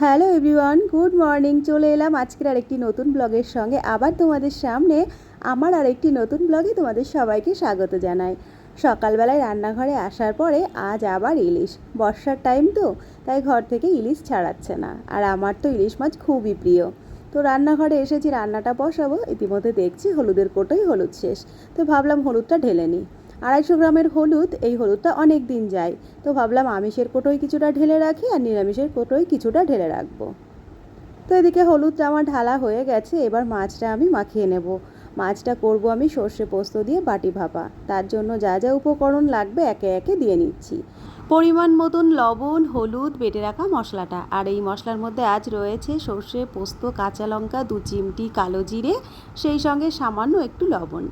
Hello everyone good morning চলে এলাম আজকের আরেকটি নতুন ব্লগের সঙ্গে। আবার তোমাদের সামনে আমার আরেকটি নতুন ব্লগে তোমাদের সবাইকে স্বাগত জানাই। সকালবেলায় রান্নাঘরে আসার পরে আজ আবার ইলিশ। বর্ষার টাইম তো, তাই ঘর থেকে ইলিশ ছাড়াচ্ছে না। আর আমার তো ইলিশ মাছ খুবই প্রিয়। তো রান্নাঘরে এসেছি রান্নাটা বসাবো, ইতিমধ্যে দেখছি হলুদের কোটোই হলুদ শেষ। তো ভাবলাম হলুদটা ঢেলে নিই। আড়াইশো গ্রামের হলুদ, এই হলুদটা অনেক দিন যায়। তো ভাবলাম আমিষের কোটোই কিছুটা ঢেলে রাখি আর নিরামিষের কোটোই কিছুটা ঢেলে রাখব। তো এদিকে হলুদটা আমার ঢালা হয়ে গেছে, এবার মাছটা আমি মাখিয়ে নেব। মাছটা করব আমি সর্ষে পোস্ত দিয়ে বাটি ভাপা। তার জন্য যা যা উপকরণ লাগবে একে একে দিয়ে নিচ্ছি। পরিমাণ মতন লবণ, হলুদ বেটে রাখা মশলাটা। আর এই মশলার মধ্যে আজ রয়েছে সর্ষে, পোস্ত, কাঁচা লঙ্কা, দু চিমটি, কালো জিরে, সেই সঙ্গে সামান্য একটু লবণ।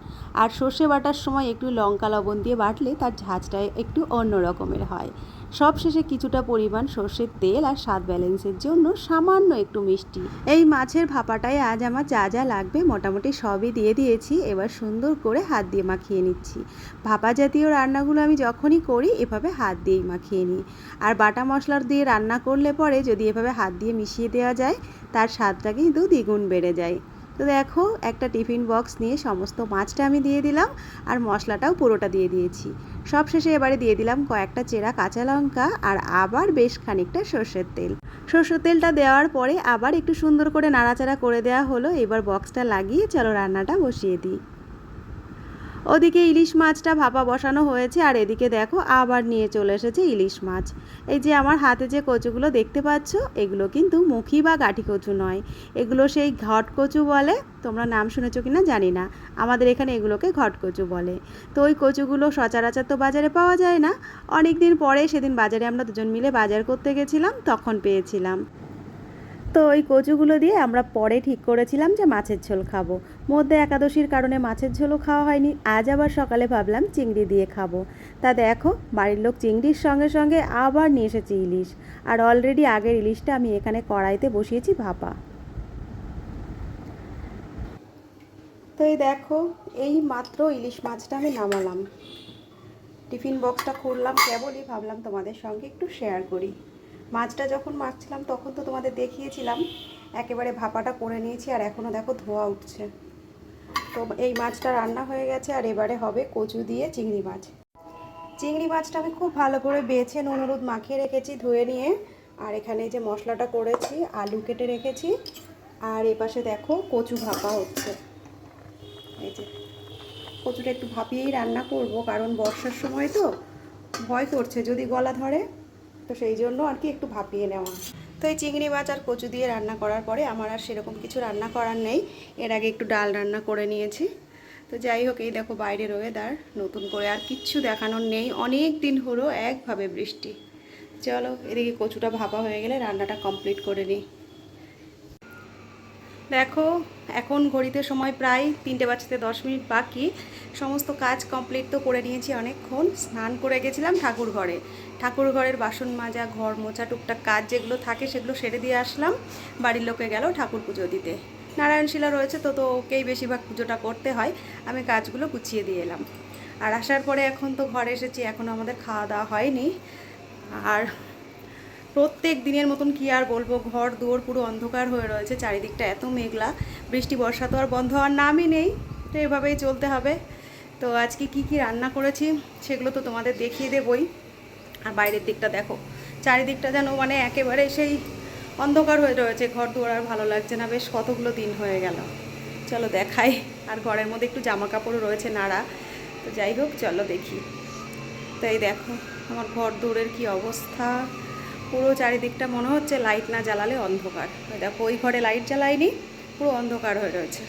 আর সর্ষে বাটার সময় একটু লঙ্কা লবণ দিয়ে বাটলে তার ঝাঁজটা একটু অন্য রকমের হয়। সব শেষে কিছুটা পরিমাণ সর্ষের তেল আর স্বাদ ব্যালেন্সের জন্য সামান্য একটু মিষ্টি। এই মাছের ভাপাটায় আজ আমার যা যা লাগবে মোটামুটি সবই দিয়ে দিয়েছি, এবার সুন্দর করে হাত দিয়ে মাখিয়ে নিচ্ছি। ভাপা জাতীয় রান্নাগুলো আমি যখনই করি, এভাবে হাত দিয়েই মাখিয়ে নিই। আর বাটা মশলার দিয়ে রান্না করলে পরে যদি এভাবে হাত দিয়ে মিশিয়ে দেওয়া যায়, তার স্বাদটা কিন্তু দ্বিগুণ বেড়ে যায়। তো দেখো, একটা টিফিন বক্স নিয়ে সমস্ত মাছটা আমি দিয়ে দিলাম, আর মশলাটাও পুরোটা দিয়ে দিয়েছি। সব শেষে এবারে দিয়ে দিলাম কয়েকটা চেরা কাঁচা লঙ্কা আর আবার বেশ খানিকটা সর্ষের তেল। সর্ষের তেলটা দেওয়ার পরে আবার একটু সুন্দর করে নাড়াচাড়া করে দেওয়া হলো। এবার বক্সটা লাগিয়ে চলো রান্নাটা বসিয়ে দিই। ওদিকে ইলিশ মাছটা ভাপা বসানো হয়েছে, আর এদিকে দেখো আবার নিয়ে চলে এসেছে ইলিশ মাছ। এই যে আমার হাতে যে কচুগুলো দেখতে পাচ্ছ, এগুলো কিন্তু মুখী বা গাঠি কচু নয়। এগুলো সেই ঘট কচু বলে, তোমরা নাম শুনেছো কিনা জানি না। আমাদের এখানে এগুলোকে ঘট কচু বলে। তো ওই কচুগুলো সচরাচর তো বাজারে পাওয়া যায় না। অনেক দিন পরে সেদিন বাজারে আমরা দুজন মিলে বাজার করতে গেছিলাম, তখন পেয়েছিলাম। তো ওই কচুগুলো দিয়ে আমরা পরে ঠিক করেছিলাম যে মাছের ঝোল খাব। মধ্যে একাদশীর কারণে মাছের ঝোলও খাওয়া হয়নি, আজ আবার সকালে ভাবলাম চিংড়ি দিয়ে খাব। তা দেখো, বাড়ির লোক চিংড়ির সঙ্গে সঙ্গে আবার নিয়ে এসেছে ইলিশ। আর অলরেডি আগের ইলিশটা আমি এখানে কড়াইতে বসিয়েছি ভাপা। তো এই দেখো, এই মাত্র ইলিশ মাছটা আমি নামালাম। টিফিন বক্সটা খুললাম, কেবলই ভাবলাম তোমাদের সঙ্গে একটু শেয়ার করি। মাছটা যখন মাখছিলাম তখন তো তোমাদের দেখিয়েছিলাম, একেবারে ভাপাটা করে নিয়েছি আর এখনও দেখো ধোয়া উঠছে। তো এই মাছটা রান্না হয়ে গেছে আর এবারে হবে কচু দিয়ে চিংড়ি মাছ। চিংড়ি মাছটা আমি খুব ভালো করে বেছে নুন হলুদ মাখিয়ে রেখেছি ধুয়ে নিয়ে। আর এখানে যে মশলাটা করেছি, আলু কেটে রেখেছি। আর এপাশে দেখো কচু ভাপা হচ্ছে। এই যে কচুটা একটু ভাপিয়েই রান্না করব, কারণ বর্ষার সময় তো ভয় করছে যদি গলা ধরে। তো সেই জন্য আর কি একটু ভাপিয়ে নেওয়া। তো এই চিংড়ি মাছ আর কচু দিয়ে রান্না করার পরে আমার আর সেরকম কিছু রান্না করার নেই। এর আগে একটু ডাল রান্না করে নিয়েছি। তো যাই হোক, এই দেখো বাইরের ওয়েদার নতুন করে আর কিচ্ছু দেখানোর নেই। অনেক দিন হলো একভাবে বৃষ্টি। চলো, এদিকে কচুটা ভাপা হয়ে গেলে রান্নাটা কমপ্লিট করে নিই। দেখো, এখন ঘড়িতে সময় প্রায় তিনটে বাজতে দশ মিনিট বাকি। সমস্ত কাজ কমপ্লিট তো করে নিয়েছি অনেকক্ষণ। স্নান করে গেছিলাম ঠাকুর ঘরে। ঠাকুর ঘরের বাসন মাজা, ঘর মোছা, টুকটাক কাজ যেগুলো থাকে সেগুলো সেরে দিয়ে আসলাম। বাড়ির লোকে গেল ঠাকুর পুজো দিতে। নারায়ণশিলা রয়েছে তো তো ওকেই বেশিরভাগ পুজোটা করতে হয়। আমি কাজগুলো গুছিয়ে দিয়ে এলাম। আর আসার পরে এখন তো ঘরে এসেছি এখনও আমাদের খাওয়া দাওয়া হয়নি। আর প্রত্যেক দিনের মতন কি আর বলব, ঘর দুয়ার পুরো অন্ধকার হয়ে রয়েছে, চারিদিকটা এত মেঘলা। বৃষ্টি, বর্ষা তো আর বন্ধ হওয়ার নামই নেই। তো এভাবেই চলতে হবে। তো আজকে কি কি রান্না করেছি সেগুলো তো তোমাদের দেখিয়ে দেবই। আর বাইরের দিকটা দেখো। চারিদিকটা যেন মানে একেবারে সেই অন্ধকার হয়ে রয়েছে ঘর দুয়ার আর ভালো লাগছে না। বেশ কতগুলো দিন হয়ে গেল। চলো দেখাই। আর ঘরের মধ্যে একটু জামা কাপড়ও রয়েছে নাড়া। তো যাই হোক, চলো দেখি। তো এই দেখো, আমার ঘর দূরের কি অবস্থা। পুরো চারিদিকটা মনে হচ্ছে লাইট না জ্বালালে অন্ধকার। দেখো, ওই ঘরে লাইট জ্বালায়নি, পুরো অন্ধকার হয়ে রয়েছে।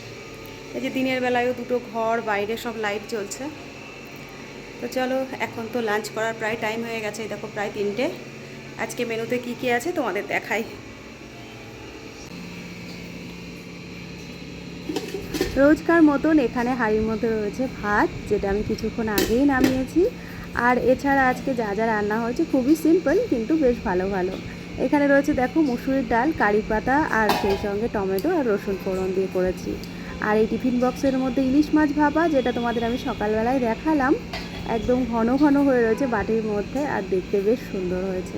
এই যে দিনের বেলায়ও দুটো ঘর, বাইরে সব লাইট জ্বলছে। তো চলো, এখন তো লাঞ্চ করার প্রায় টাইম হয়ে গেছে দেখো প্রায় তিনটে। আজকে মেনুতে কি কি আছে তোমাদের দেখাই। রোজকার মতন এখানে হাঁড়ির মধ্যে রয়েছে ভাত, যেটা আমি কিছুক্ষণ আগেই নামিয়েছি। আর এছাড়া আজকে যা যা রান্না হয়েছে, খুবই সিম্পল কিন্তু বেশ ভালো ভালো। এখানে রয়েছে দেখো মুসুরির ডাল, কারি পাতা, আর সেই সঙ্গে টমেটো আর রসুন ফোড়ন দিয়ে করেছি। আর এই টিফিন বক্সের মধ্যে ইলিশ মাছ ভাপা, যেটা তোমাদের আমি সকালবেলায় দেখালাম। একদম ঘন ঘন হয়ে রয়েছে বাটির মধ্যে আর দেখতে বেশ সুন্দর হয়েছে।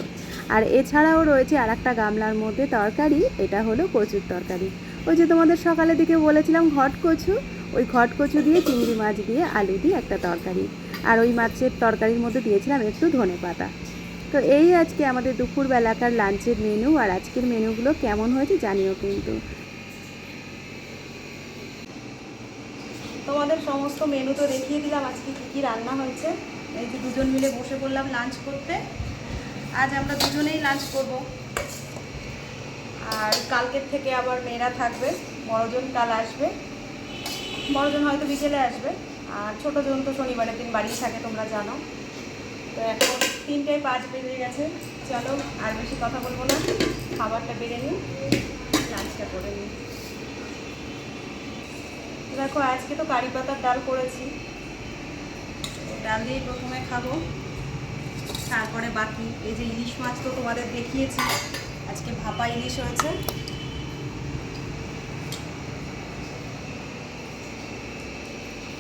আর এছাড়াও রয়েছে আর একটা গামলার মধ্যে তরকারি, এটা হলো কচুর তরকারি। ওই যে তোমাদের সকালের দিকে বলেছিলাম ঘট কচু, ওই ঘট কচু দিয়ে চিংড়ি মাছ দিয়ে আলু দিয়ে একটা তরকারি। আর ওই মাছের তরকারির মধ্যে দিয়েছিলাম একটু ধনে পাতা। তো এই আজকে আমাদের দুপুরবেলাকার লাঞ্চের মেনু আর আজকের মেনুগুলো কেমন হয়েছে জানিও কিন্তু। তোমাদের সমস্ত মেনু তো দেখিয়ে দিলাম আজকে কী কী রান্না হয়েছে। এই যে দুজন মিলে বসে পড়লাম লাঞ্চ করতে। আজ আমরা দুজনেই লাঞ্চ করব। আর কালকের থেকে আবার মেয়েরা থাকবে। বড়জন কাল আসবে। বড়জন হয়তো বিকেলে আসবে। আর ছোটোজন তো শনিবারের দিন বাড়ি থাকে, তোমরা জানো। তো এখন তিনটে পাঁচ বেজে গেছে। চলো আর বেশি কথা বলব না। খাবারটা বেড়ে নিই। লাঞ্চটা করে নিই। দেখো, আজকে তো কারি পাতার ডাল করেছি। ডাল দিয়ে প্রথমে খাব, তারপরে বাকি এই যে ইলিশ মাছ তো তোমাদের দেখিয়েছি, আজকে ভাপা ইলিশ হয়েছে।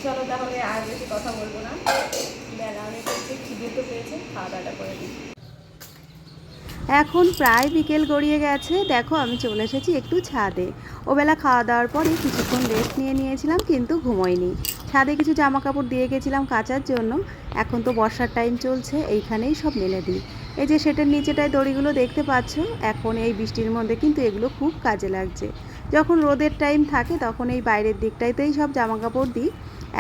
চলো তাহলে আর বেশি কথা বলব না। বেলা অনেক খিদে তো পেয়েছে, খাওয়া দাওয়াটা করে দিই। এখন প্রায় বিকেল গড়িয়ে গেছে। দেখো, আমি চলে এসেছি একটু ছাদে। ওবেলা খাওয়া দাওয়ার পরে কিছুক্ষণ রেস্ট নিয়ে নিয়েছিলাম, কিন্তু ঘুমোয়নি। ছাদে কিছু জামা কাপড় দিয়ে গেছিলাম কাচার জন্য। এখন তো বর্ষার টাইম চলছে, এইখানেই সব মেলে দিই। এই যে সেটার নিচেটায় দড়িগুলো দেখতে পাচ্ছ, এখন এই বৃষ্টির মধ্যে কিন্তু এগুলো খুব কাজে লাগছে। যখন রোদের টাইম থাকে, তখন এই বাইরের দিকটাইতেই সব জামা কাপড় দিই।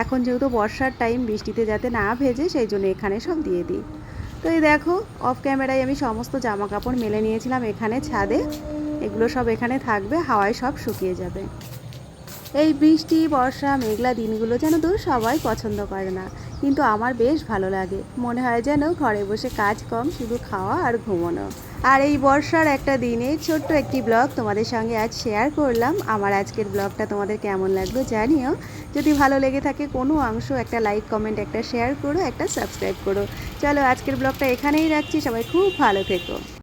এখন যেহেতু বর্ষার টাইম বৃষ্টিতে যাতে না ভেজে, সেই জন্য এখানে সব দিয়ে দিই। তো এই দেখো অফ ক্যামেরায় আমি সমস্ত জামা কাপড় মেলে নিয়েছিলাম এখানে ছাদে। এগুলো সব এখানে থাকবে, হাওয়ায় সব শুকিয়ে যাবে। এই বৃষ্টি, বর্ষা, মেঘলা দিনগুলো যেন তো সবাই পছন্দ করে না, কিন্তু আমার বেশ ভালো লাগে। মনে হয় যেন ঘরে বসে কাজ কম, শুধু খাওয়া আর ঘুমানো। আর এই বর্ষার একটা দিনে ছোট্ট একটি ব্লগ তোমাদের সঙ্গে আজ শেয়ার করলাম। আমার আজকের ব্লগটা তোমাদের কেমন লাগল জানিও। যদি ভালো লেগে থাকে কোনো অংশ, একটা লাইক কমেন্ট একটা শেয়ার করো, একটা সাবস্ক্রাইব করো। চলো আজকের ব্লগটা এখানেই রাখছি, সবাই খুব ভালো থেকো।